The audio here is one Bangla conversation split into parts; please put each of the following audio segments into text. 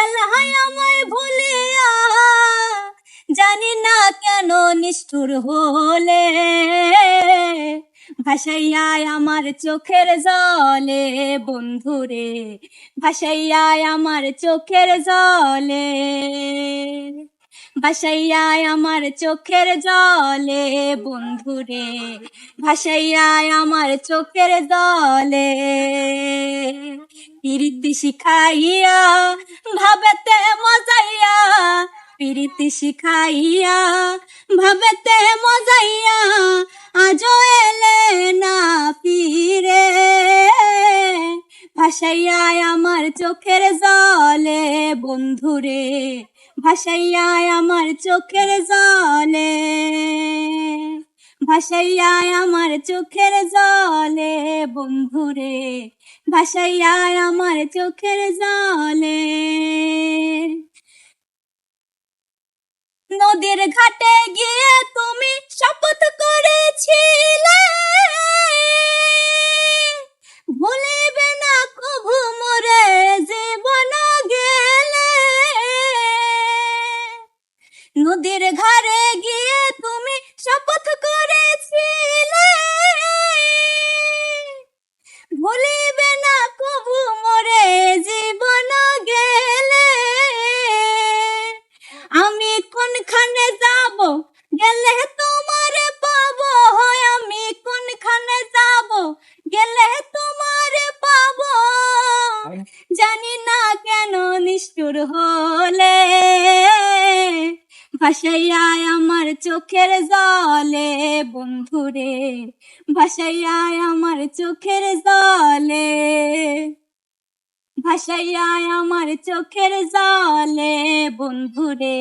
গেল হায় আমায় ভুলিয়া। জানি না কেন নিষ্ঠুর হলে। ভাসাইয়ায় আমার চোখের জলে, বন্ধুরে, ভাসাইয়ায় আমার চোখের জলে। ভাসাইয়ায় আমার চোখের জলে, বন্ধুরে, ভাসাইয়ায় আমার চোখের জলে। প্রীতি শিখাইয়া, ভাবেতে মজাইয়া, প্রীতি শিখাইয়া, ভাবেতে মজাইয়া আজ এলে না ফিরে। ভাসাইয়ায় আমার চোখের জলে, বন্ধুরে ভাসাইয়ায় আমার চোখের জলে। ভাসাইয়ায় আমার চোখের জলে, বন্ধুরে। ভাসাইয়ায় আমার চোখের জলে। নদীর ঘাটে গিয়ে তুমি শপথ করেছিলে। ভুলিবে না কভু মোরে জীবন গেলে। নদীর ঘাড়ে গেলে তোমারে পাবো হয় আমি কোনখানে যাব? গেলে তোমারে পাবো। জানি না কেন নিষ্ঠুর হলে ভাসাইয়ায় আমার চোখের জলে বন্ধুরে ভাসাইয়ায় আমার চোখের জলে ভাসাইয়ায় আমার চোখের জলে বন্ধুরে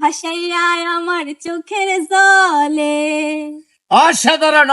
ভাসাইয়ায় আমার চোখের জলে। অসাধারণ